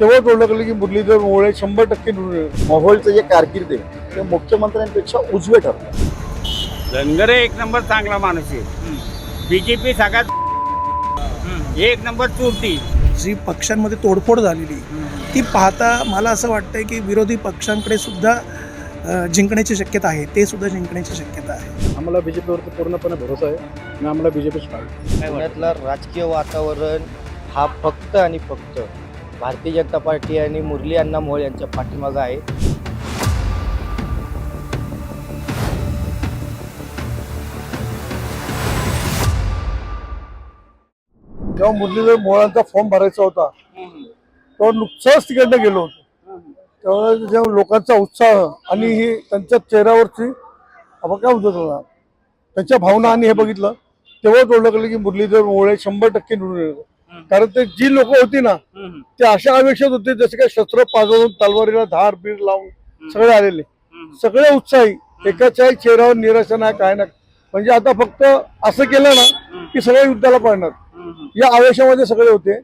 तेव्हा ओळखलं की मुरलीधर मोहोळे शंभर टक्के. मोहोळचं जे कारकीर्द आहे ते मुख्यमंत्र्यांपेक्षा उजवे ठरलं. धनगरे एक नंबर चांगला माणूस आहे. बीजेपी सगळ्यात एक नंबर चुरती जी पक्षांमध्ये तोडफोड झालेली ती पाहता मला असं वाटतंय की विरोधी पक्षांकडे सुद्धा जिंकण्याची शक्यता आहे. ते सुद्धा जिंकण्याची शक्यता आहे. आम्हाला बीजेपीवरती पूर्णपणे भरोसा आहे आणि आम्हाला बीजेपीच पाहिजे राजकीय वातावरण हा फक्त आणि फक्त भारतीय जनता पार्टी आणि मुरली अण्णा मोहोळ यांच्या पाठीमागं आहे. जेव्हा मुरलीधर मोहळांचा फॉर्म भरायचा होता तेव्हा नुकसानच तिकडनं गेलो होतो. तेव्हा जेव्हा लोकांचा उत्साह आणि ही त्यांच्या चेहऱ्यावरची आपण काय म्हणतो त्याला? त्यांच्या भावना आणि हे बघितलं तेव्हाच ओळखलं की मुरलीधर मोहळे शंभर टक्के निवडून येणार. कारण ते जी लोक होती ना ते अशा अपेक्षित होते जसे काय शस्त्र पाजवून तलवारीला धार बीर लावून सगळे आलेले. सगळे उत्साही. एकाच्याही चेहऱ्यावर निराशा नाही काय नाही म्हणजे आता फक्त असं केलं ना की सगळे युद्धाला पडणार या आवेशामध्ये सगळे होते.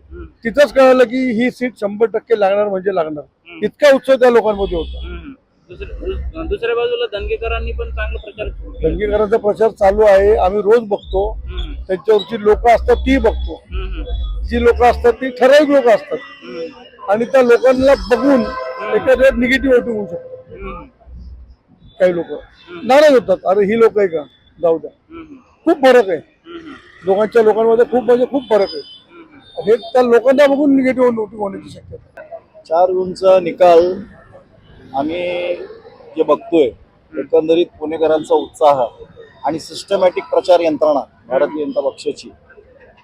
तिथंच कळालं की ही सीट शंभर टक्के लागणार म्हणजे लागणार. इतका उत्सव त्या लोकांमध्ये होता. दुसऱ्या बाजूला दंगेकरांनी पण चांगला प्रचार. दंगेकरांचा प्रचार चालू आहे. आम्ही रोज बघतो. त्यांच्यावरची लोक असतात ती बघतो. जी लोक असतात ती ठराविक लोक असतात. आणि त्या लोकांना बघून एखाद्या निगेटिव्ह वोटिंग होऊ शकतो. काही लोक. नाराज होतात. अरे ही लोक आहे का? जाऊ द्या. खूप फरक आहे. दोघांच्या लोकांमध्ये खूप म्हणजे खूप फरक आहे. हे त्या लोकांना बघून निगेटिव्ह वोटिंग होण्याची शक्यता चार जूनचा निकाल आम्ही जे बघतोय एकंदरीत पुणेकरांचा उत्साह आणि सिस्टमॅटिक प्रचार यंत्रणा भारतीय जनता पक्षाची.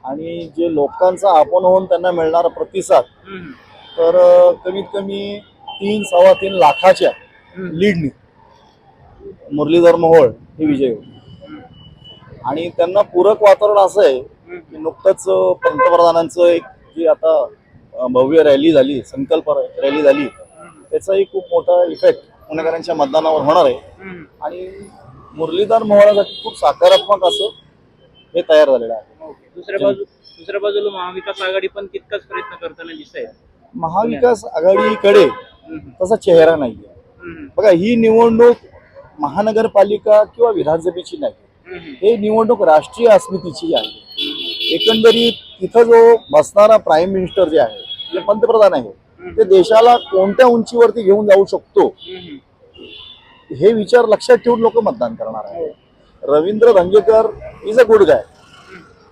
आणि जे लोकांचा आपण होऊन त्यांना मिळणारा प्रतिसाद तर कमीत कमी तीन सव्वा तीन लाखाच्या लीडनी मुरलीधर मोहोळ हे विजय होते. आणि त्यांना पूरक वातावरण असं आहे की नुकतंच पंतप्रधानांचं एक जी आता भव्य रॅली झाली संकल्प रॅली झाली त्याचाही खूप मोठा इफेक्ट पुणेकरांच्या मतदानावर होणार आहे. आणि मुरलीधर मोहोळासाठी खूप सकारात्मक असं हे तयार झालेलं आहे. ओके. दुसऱ्या बाजू दुसऱ्या बाजूला महाविकास आघाडी पण तितकाच प्रयत्न करताना दिसत आहे. महाविकास आघाडीकडे तसा चेहरा नाही आहे बघा ही निवडणूक महानगरपालिका किंवा विधानसभेची नाही. हे निवडणूक राष्ट्रीय अस्मितेची आहे. एकंदरीत तिथं जो बसणारा प्राईम मिनिस्टर जे आहे जे पंतप्रधान आहे ते देशाला कोणत्या उंचीवरती घेऊन जाऊ शकतो? हे विचार लक्षात ठेवून लोक मतदान करणार आहे Ravindra Dhangekar is a good guy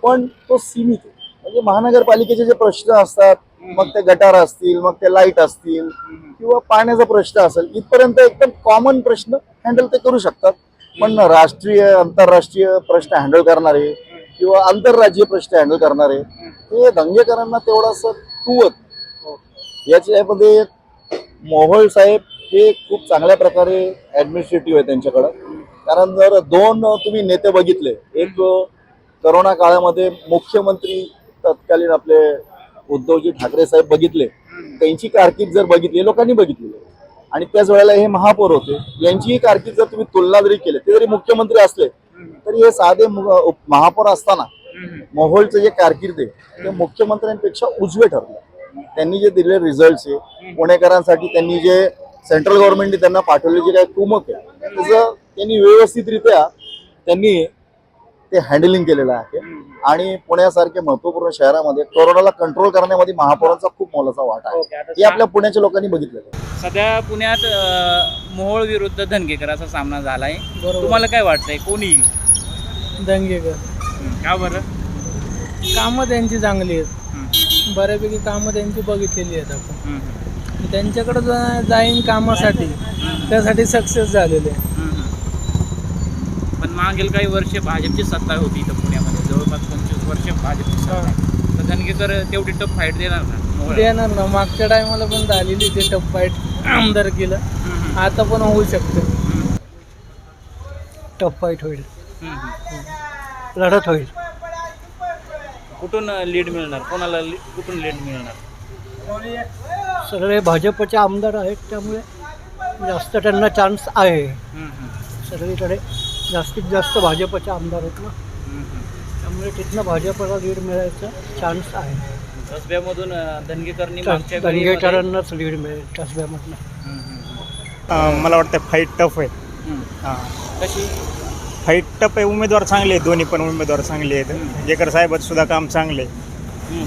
पण तो सीमित आहे. म्हणजे महानगरपालिकेचे जे प्रश्न असतात मग ते गटार असतील मग ते लाइट असतील किंवा पाण्याचा प्रश्न असेल इथपर्यंत एकदम कॉमन प्रश्न हँडल ते करू शकतात. पण राष्ट्रीय आंतरराष्ट्रीय प्रश्न हँडल करणारे किंवा आंतरराज्यीय प्रश्न हँडल करणारे हे दंगेकरांना तेवढासा कुवत. याच्यामध्ये मोहोळ साहेब हे खूप चांगल्या प्रकारे ऍडमिनिस्ट्रेटिव्ह आहे त्यांच्याकडं. कारण जर दोन तुम्ही नेते बघितले एक करोना काळामध्ये मुख्यमंत्री तत्कालीन आपले उद्धवजी ठाकरे साहेब बघितले त्यांची कारकीर्द जर बघितली लोकांनी बघितली. आणि त्याच वेळेला हे महापौर होते यांचीही कारकीर्द जर तुम्ही तुलना जरी केली ते जरी मुख्यमंत्री असले तरी हे साधे महापौर असताना मोहोळचं जे कारकीर्द आहे ते मुख्यमंत्र्यांपेक्षा उजवे ठरले. त्यांनी जे दिलेले रिझल्ट आहे पुणेकरांसाठी त्यांनी जे सेंट्रल गव्हर्नमेंटने त्यांना पाठवले जे काही कुमक आहे त्याचं त्यांनी व्यवस्थितरित्या त्यांनी ते हँडलिंग केलेलं आहे. आणि पुण्यासारख्या महत्त्वपूर्ण शहरामध्ये कोरोनाला कंट्रोल करण्यामध्ये महापौरांचा खूप मोलाचा वाटा आहे. हे आपल्या पुण्याच्या लोकांनी बघितलेलं आहे. सध्या पुण्यात मोहोळ विरुद्ध धनगेकर असा सामना झालाय. तुम्हाला काय वाटतंय? कोणी? दंगेकर हम्म, का बरं? कामं त्यांची चांगली आहेत. बऱ्यापैकी कामं त्यांची बघितलेली आहेत आपण. त्यांच्याकडे जा- जाईन कामासाठी. त्यासाठी सक्सेस झालेले. आहे. पण मागील काही वर्ष भाजपची सत्ता होती इथं पुण्यामध्ये. जवळपास पंचवीस वर्ष भाजपची सत्ता आहे. तर धनगेकर तेवढी टफ फाईट देणार ना? मोहोळला? देणार ना. मागच्या टायमाला पण झालेली ते टप फाईट आमदार केलं. हम्म, आता पण होऊ शकतं. हम्म, टफ फाईट होईल. हम्म. लढत होईल. कुठून लीड मिळणार? कोणाला lead- कुठून लीड मिळणार? सगळे भाजपचे आमदार आहेत त्यामुळे जास्त त्यांना चान्स आहे. हम्म, हम्म, सगळीकडे जास्तीत जास्त भाजपचे आमदार आहेत ना. त्यामुळे तिथनं भाजपला लीड मिळायचा चान्स आहे. कसब्यामधून धनगेकरनी मागच्या वेळी मध्ये- दंगेकरांनाच लीड मिळेल कसब्यामधनं. हम्म, हम्म, मला वाटतं फाईट टफ आहे. हम्म. हां. कशी? फाईट टफ आहे उमेदवार चांगले आहेत. दोन्ही पण उमेदवार चांगले आहेत. जेकर साहेबाचं सुद्धा काम चांगले आहे.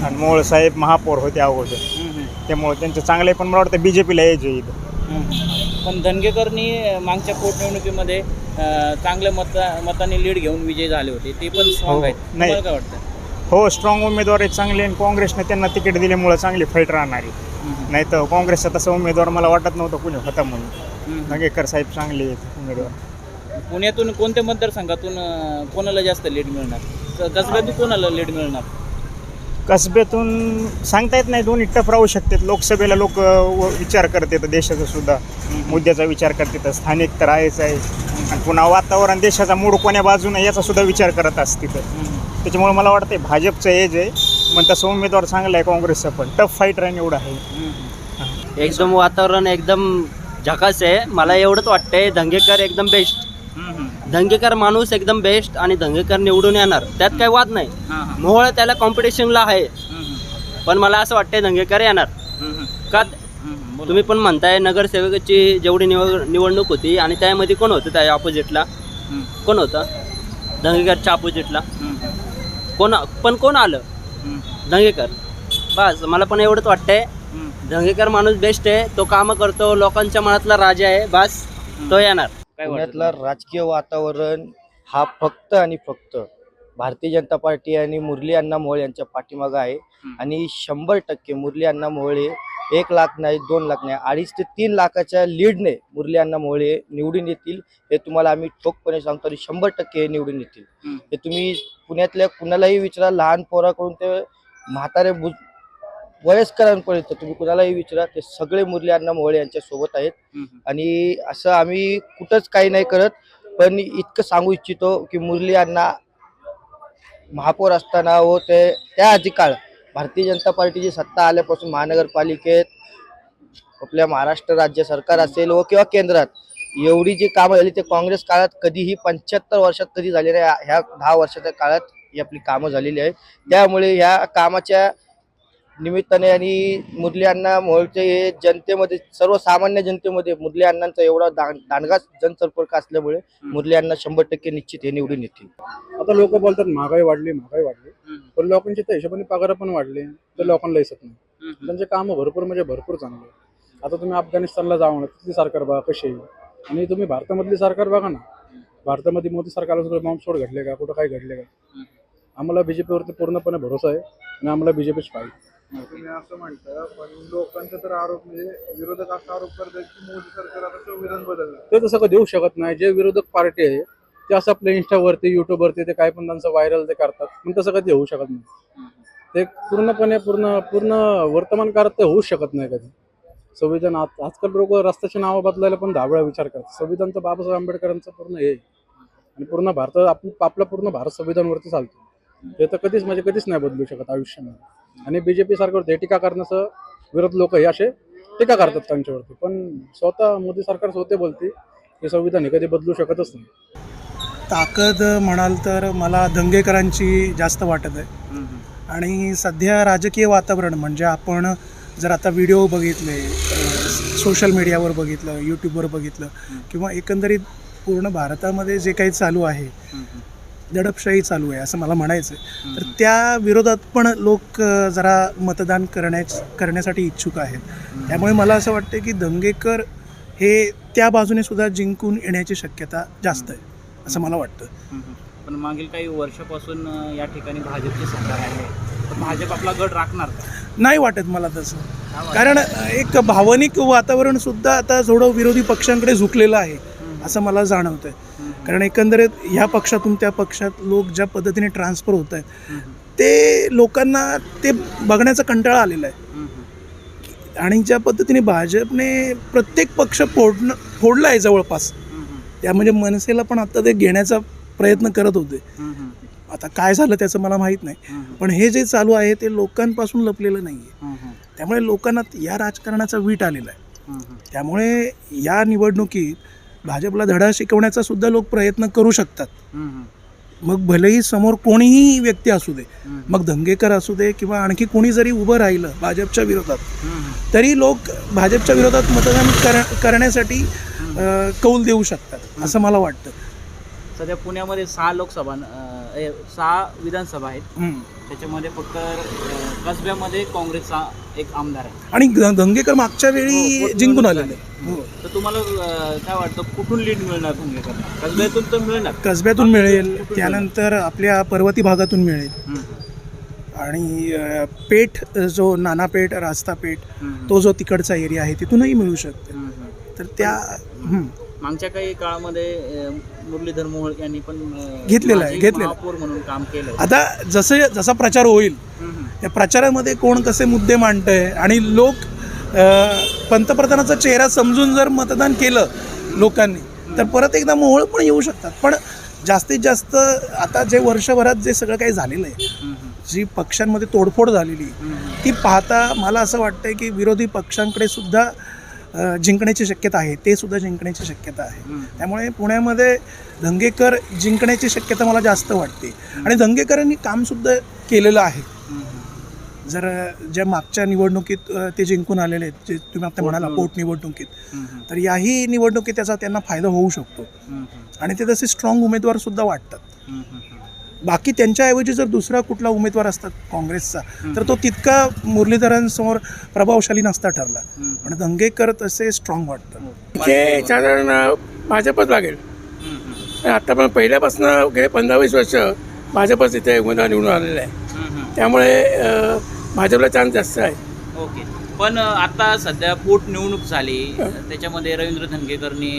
आणि मोळ साहेब महापौर होते अगोदर. हम्म, त्यामुळे त्यांचं चांगलं आहे पण मला वाटतं बी जे पीला यायचं आहे इथं. हम्म. पण धनगेकरनी मागच्या पोटनिवडणुकीमध्ये चांगल्या मता मताने लीड घेऊन विजय झाले होते. ते पण स्ट्रॉंग हो. आहेत. नाही. तुम्हाला काय वाटतं? हो स्ट्रॉंग उमेदवार आहेत चांगले आणि काँग्रेसने त्यांना तिकीट दिल्यामुळे चांगली फाईट राहणार आहे. हम्म, नाही तर काँग्रेसचा तसा उमेदवार मला वाटत नव्हतं कुणी होता म्हणून. हम्म. नगेकर साहेब चांगले आहेत उमेदवार. पुण्यातून कोणत्या मतदारसंघातून अं, कोणाला जास्त लीड मिळणार? क- कसब्यातून कोणाला लीड मिळणार? कसब्यातून सांगता येत नाही दोन्ही टफ राहू शकतात. लोकसभेला लोक विचार करतात देशाचा सुद्धा. मुद्द्याचा विचार करतात स्थानिक तर आहेच आहे. आणि पुन्हा वातावरण देशाचा मूड कोण्या बाजूने याचा सुद्धा विचार करत असते तिथं त्याच्यामुळे मला वाटतं भाजपचं एज आहे पण तसं उमेदवार चांगला आहे काँग्रेसचा पण. टफ फाईट राहील एवढं आहे. एकदम वातावरण एकदम झकास आहे. मला एवढंच वाटतंय दंगेकर एकदम बेस्ट दंगेकर माणूस एकदम बेस्ट आणि दंगेकर निवडून येणार. त्यात काही वाद नाही. मोहळ त्याला कॉम्पिटिशनला आहे. पण मला असं वाटतंय दंगेकर येणार. का तुम्ही पण म्हणताय नगरसेवकाची जेवढी निवड निवडणूक होती आणि त्यामध्ये कोण होतं त्या ऑपोजिटला कोण होतं? दंगेकरच्या ऑपोजिटला कोण पण कोण आलं? दंगेकर. बस मला पण एवढंच वाटतंय. दंगेकर माणूस बेस्ट आहे. तो कामं करतो. लोकांच्या मनातला राजा आहे. बस तो येणार. काय पुण्यातलं राजकीय वातावरण हा फक्त आणि फक्त भारतीय जनता पार्टी आणि मुरली अण्णा मोहोळ यांच्या पाठीमागं आहे. आणि शंभर टक्के मुरली अण्णा मोहोळे एक लाख नाही दोन लाख नाही अडीच ते तीन लाखाच्या लीडने मुरली अण्णा मोहोळे निवडून येतील. हे तुम्हाला आम्ही ठोकपणे सांगतो आणि शंभर टक्के हे निवडून येतील. हे तुम्ही पुण्यातल्या कुणालाही विचारा लहान पोराकडून ते म्हातारे वयस्करांपर्यंत तुम्ही कुणालाही विचारा ते सगळे मुरली अण्णा मोहोळे यांच्या सोबत आहेत. आणि असं आम्ही कुठंच काही नाही करत पण इतकं सांगू इच्छितो की मुरली अण्णा महापौर असताना व ते त्या आधी काळ भारतीय जनता पार्टीची सत्ता आल्यापासून महानगरपालिकेत आपल्या महाराष्ट्र राज्य सरकार असेल व किंवा केंद्रात एवढी जी कामं झाली ते काँग्रेस काळात कधीही पंच्याहत्तर वर्षात कधी झाली नाही ह्या दहा वर्षाच्या काळात ही आपली कामं झालेली आहेत. त्यामुळे ह्या कामाच्या निमित्ताने आणि मुरली अण्णा मोहोळचे हे जनतेमध्ये सर्वसामान्य जनतेमध्ये मुरली अण्णांचा एवढा दान दांडगा जनसंपर्क असल्यामुळे मुरली अण्णा शंभर टक्के निश्चित हे निवडून येतील. आता लोक बोलतात महागाई वाढली महागाई वाढली. पण लोकांची त्या हिशोबाने पगार पण वाढले तर लोकांना दिसत नाही त्यांचे कामं भरपूर म्हणजे भरपूर चांगले. आता तुम्ही अफगाणिस्तानला जाऊ ना तिथली सरकार बघा कशी आहे. आणि तुम्ही भारतामधली सरकार बघा ना. भारतामध्ये मोदी सरकारला सुद्धा बॉम्बस्फोट घडले का? कुठं काय घडले का? आम्हाला बीजेपीवरती पूर्णपणे भरोसा आहे आणि आम्हाला बीजेपीच पाहिजे. तुम्ही असं म्हणतं पण लोकांचा तर आरोप म्हणजे विरोधक असा आरोप करतात की मोदी सरकार आता संविधान बदललं. ते तसं कधी देऊ शकत नाही. जे विरोधक पार्टी आहे ते असं आपल्या इंस्टावरती युट्यूबवरती ते काय पण त्यांचं व्हायरल ते करतात. पण तसं कधी होऊ शकत नाही. ते पूर्णपणे पूर्ण पूर्ण वर्तमान काळात ते होऊ शकत नाही कधी. संविधान आज आजकाल लोक रस्त्याची नावं बदलायला पण धावळा विचार करतात. संविधानचं बाबासाहेब आंबेडकरांचं पूर्ण हे आहे. आणि पूर्ण भारत आपण आपला पूर्ण भारत संविधानवरती चालतो. ते तर कधीच म्हणजे कधीच नाही बदलू शकत आयुष्यामध्ये. आणि बीजेपी सरकारवरती हे टीका करण्याचं विरोध लोक हे असे टीका करतात त्यांच्यावरती. पण स्वतः मोदी सरकार स्वतः बोलते की संविधान हे कधी बदलू शकतच नाही. ताकद म्हणाल तर मला दंगेकरांची जास्त वाटत आहे. आणि सध्या राजकीय वातावरण म्हणजे आपण जर आता व्हिडिओ बघितले सोशल मीडियावर बघितलं यूट्यूबवर बघितलं किंवा एकंदरीत पूर्ण भारतामध्ये जे काही चालू आहे दडपशाही चालू आहे असं मला म्हणायचं आहे तर त्या विरोधात पण लोक जरा मतदान करण्याच करण्यासाठी इच्छुक आहेत. त्यामुळे मला असं वाटतं की दंगेकर हे त्या बाजूने सुद्धा जिंकून येण्याची शक्यता जास्त आहे असं मला वाटतं. पण मागील काही वर्षापासून या ठिकाणी भाजपची सरकार आहे. भाजप आपला गड राखणार नाही वाटत मला तसं. कारण एक भावनिक वातावरण सुद्धा आता थोडं विरोधी पक्षांकडे झुकलेलं आहे असं मला जाणवतं कारण एकंदरीत ह्या पक्षातून त्या पक्षात लोक ज्या पद्धतीने ट्रान्सफर होत आहेत ते लोकांना ते बघण्याचा कंटाळा आलेला आहे. आणि ज्या पद्धतीने भाजपने प्रत्येक पक्ष फोडणं फोडला आहे जवळपास त्या म्हणजे मनसेला पण आता ते घेण्याचा प्रयत्न करत होते. आता काय झालं त्याचं मला माहीत नाही पण हे जे चालू आहे ते लोकांपासून लपलेलं नाही आहे त्यामुळे लोकांना या राजकारणाचा वीट आलेला आहे. त्यामुळे या निवडणुकीत भाजपला धडा शिकवण्याचा सुद्धा लोक प्रयत्न करू शकतात. मग भलेही समोर कोणीही व्यक्ती असू दे मग धंगेकर असू दे किंवा आणखी कोणी जरी उभं राहिलं भाजपच्या विरोधात तरी लोक भाजपच्या विरोधात मतदान कर करण्यासाठी कौल देऊ शकतात असं मला वाटतं. सध्या पुण्यामध्ये सहा लोकसभा अं, सहा विधानसभा आहेत हम्म. त्याच्यामध्ये फक्त अं, कसब्यामध्ये काँग्रेसचा एक आमदार आहे आणि ग- धंगेकर मागच्या हो, वेळी पोटनिवडणूक जिंकून झाली. आलेले हो. तर तुम्हाला अं, काय वाटतं कुठून लीड मिळणार धंगेकर कसब्यातून तर मिळणार कसब्यातून मिळेल त्यानंतर आपल्या पर्वती भागातून मिळेल हम्म. आणि अ, पेठ अ, जो नाना पेठ रास्ता पेठ हम्म. तो जो तिकडचा एरिया आहे तिथूनही मिळू शकते हम्म, हम्म. तर त्या हम्म. मागच्या काही काळामध्ये मुरलीधर मोहोळ यांनी पण घेतलेलं आहे, घेतलेलं म्हणून काम केलं आता जसं जसा प्रचार होईल त्या प्रचारामध्ये कोण कसे मुद्दे मांडतंय आणि लोक पंतप्रधानाचा चेहरा समजून जर मतदान केलं लोकांनी तर परत एकदा मोहळ पण येऊ शकतात. पण जास्तीत जास्त आता जे वर्षभरात जे सगळं काही झालेलं आहे जी पक्षांमध्ये तोडफोड झालेली ती पाहता मला असं वाटतंय की विरोधी पक्षांकडे सुद्धा जिंकण्याची शक्यता आहे ते सुद्धा जिंकण्याची शक्यता आहे. त्यामुळे पुण्यामध्ये दंगेकर जिंकण्याची शक्यता मला जास्त वाटते. आणि दंगेकरांनी कामसुद्धा केलेलं आहे. जर ज्या मागच्या निवडणुकीत ते जिंकून आलेले आहेत जे तुम्ही आता म्हणाला पोटनिवडणुकीत तर याही निवडणुकीत त्याचा त्यांना फायदा होऊ शकतो. आणि ते तसे स्ट्रॉंग उमेदवार सुद्धा वाटतात. बाकी त्यांच्याऐवजी जर दुसरा कुठला उमेदवार असतात काँग्रेसचा तर तो तितका मुरलीधरांसमोर प्रभावशाली नसता ठरला. पण दंगेकर तसे स्ट्रॉंग वाटतात. ते साधारण भाजपच लागेल. आता पण पहिल्यापासून गेले पंधरा वीस वर्ष भाजपच इथे उमेदवार निवडून आलेला आहे. त्यामुळे भाजपला चान्स जास्त आहे. ओके. पण आता सध्या पोट निवडणूक झाली. त्याच्यामध्ये रवींद्र धनगेकरनी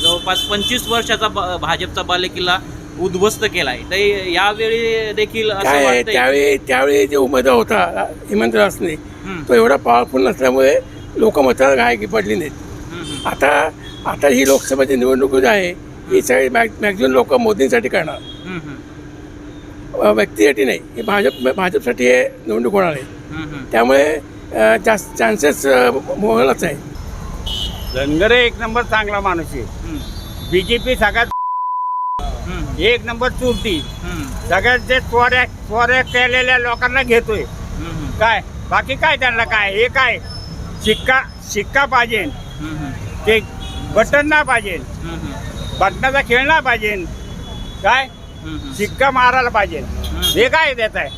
जवळपास पंचवीस वर्षाचा भाजपचा बालेकिल्ला उद्ध्वस्त केला आहे तर यावेळी देखील असं काय आहे? वाटतंय त्यावेळी त्यावेळी जे उमेदवार होता हेमंत रासने हम्म. तो एवढा पॉवरफुल नसल्यामुळे लोक मताला काय की पडली नाहीत. हम्म, आता आता ही लोकसभेची निवडणूक जी आहे ही सगळी मॅक्झिमम लोक मोदींसाठी करणार. हम्म, हम्म, अ, व्यक्तीसाठी नाही. ही भाजप भाजपसाठी हे निवडणूक होणार आहे. हम्म, हम्म. त्यामुळे अ, जास्त चान्सेस मोहलाच आहे. धनगरे एक नंबर चांगला माणूस आहे. बीजेपी सगळ्यात हम्म, एक नंबर चुरती सगळ्यात जे चोऱ्या चोऱ्या केलेल्या लोकांना घेतोय. काय? बाकी काय त्यांना काय? हे काय? शिक्का शिक्का पाहिजे. ते बटन ना पाहिजे. बटनाचा खेळ ना पाहिजे. काय. शिक्का मारायला पाहिजे. हे काय देत आहे?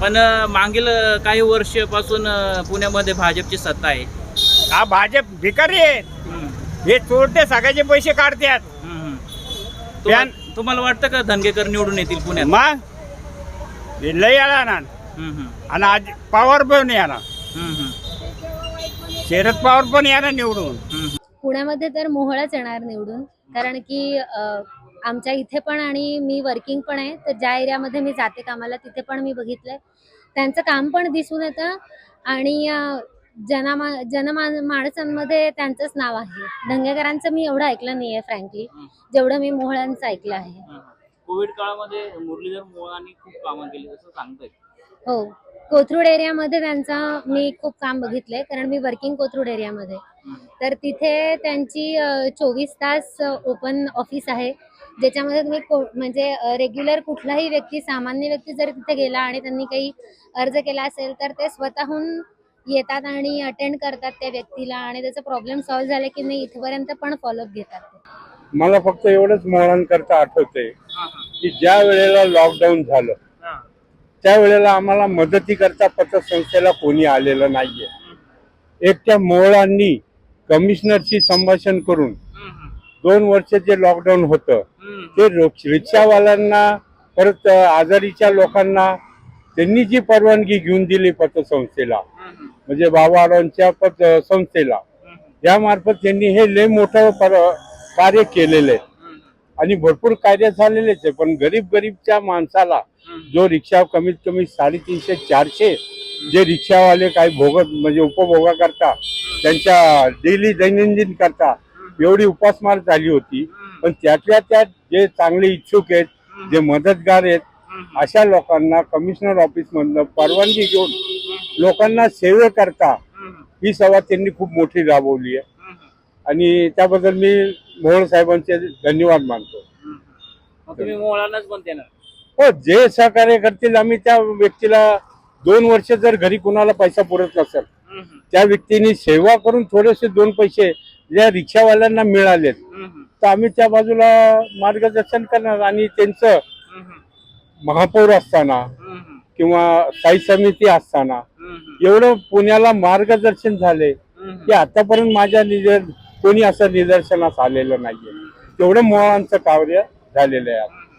पण मागील काही वर्षापासून पुण्यामध्ये भाजपची सत्ता आहे. हा भाजप भिकारी आहेत हम्म, हे चोरटे सगळ्याचे पैसे काढतात. तुम्हाला वाटतं का धनगेकर निवडून येतील पुण्यात? मग हे लय येणार ना. हम्म, हम्म, आणि आज पवार पण हम्म, हम्म, शरद पवार पण येणार निवडून. हम्म. पुण्यामध्ये तर मोहळच येणार निवडून. कारण की अ, आमच्या इथे पण आणि मी वर्किंग पण आहे तर ज्या एरियामध्ये मी जाते कामाला तिथे पण मी बघितलंय. त्यांचं काम पण दिसून येतं. आणि अ, जनमा जनमा माणसांमध्ये त्यांचंच नाव आहे. धंगेकरांचं मी एवढं ऐकलं नाही आहे फ्रँकली जेवढं मी मोहळांचं ऐकलं आहे. कोविड काळामध्ये मुरलीधर मोहोळांनी खूप कामं केली असं सांगताय. हो. कोथरूड एरियामध्ये त्यांचं मी खूप काम बघितलंय कारण मी वर्किंग कोथरूड एरियामध्ये. तर तिथे त्यांची चोवीस तास ओपन ऑफिस आहे. ज्याच्यामध्ये तुम्ही म्हणजे रेग्युलर कुठलाही व्यक्ती सामान्य व्यक्ती जर तिथे गेला आणि त्यांनी काही अर्ज केला असेल तर ते स्वतःहून येतात आणि अटेंड करतात त्या व्यक्तीला आणि त्याचा प्रॉब्लेम सॉल्व्ह झाला की नाही इथपर्यंत पण फॉलोअप घेतात मला फक्त एवढंच मोहळांकरता आठवतंय की ज्या वेळेला लॉकडाऊन झालं त्यावेळेला आम्हाला मदतीकरता पतसंस्थेला कोणी आलेलं नाहीये. एक त्या मोहळांनी कमिशनरशी संभाषण करून दोन वर्ष जे लॉकडाऊन होतं ते रिक्षावाल्यांना परत आजारीच्या लोकांना त्यांनी जी परवानगी घेऊन दिली पतसंस्थेला म्हणजे बाबारावांच्या संस्थेला. यामार्फत त्यांनी हे लय मोठं पर कार्य केलेलं आहे. आणि भरपूर कार्य झालेलेच आहे पण गरीब गरीबच्या माणसाला जो रिक्षा कमीत कमी साडेतीनशे चारशे जे रिक्षावाले काही भोगत म्हणजे उपभोगा करता त्यांच्या डेली दैनंदिन करता एवढी उपासमार झाली होती. पण त्यातल्या त्यात जे चांगले इच्छुक आहेत जे मदतगार आहेत अशा लोकांना कमिशनर ऑफिस मधनं परवानगी घेऊन लोकांना सेवेकरता ही सेवा त्यांनी खूप मोठी राबवली आहे. आणि त्याबद्दल मी मोहोळ साहेबांचे धन्यवाद मानतो. तुम्ही मोहळांनाच हो जे सहकार्य करतील आम्ही त्या व्यक्तीला दोन वर्ष जर घरी कुणाला पैसा पुरत नसेल त्या व्यक्तीने सेवा करून थोडेसे दोन पैसे ज्या रिक्षावाल्यांना मिळालेत तर आम्ही त्या बाजूला मार्गदर्शन करणार आणि त्यांचं महापौर असताना किंवा स्थायी समिती असताना. एवढं पुण्याला मार्गदर्शन झाले की आतापर्यंत माझ्या निदर कोणी असं निदर्शनास आलेलं नाहीये. तेवढं मुळांचं कार्य झालेलं आहे.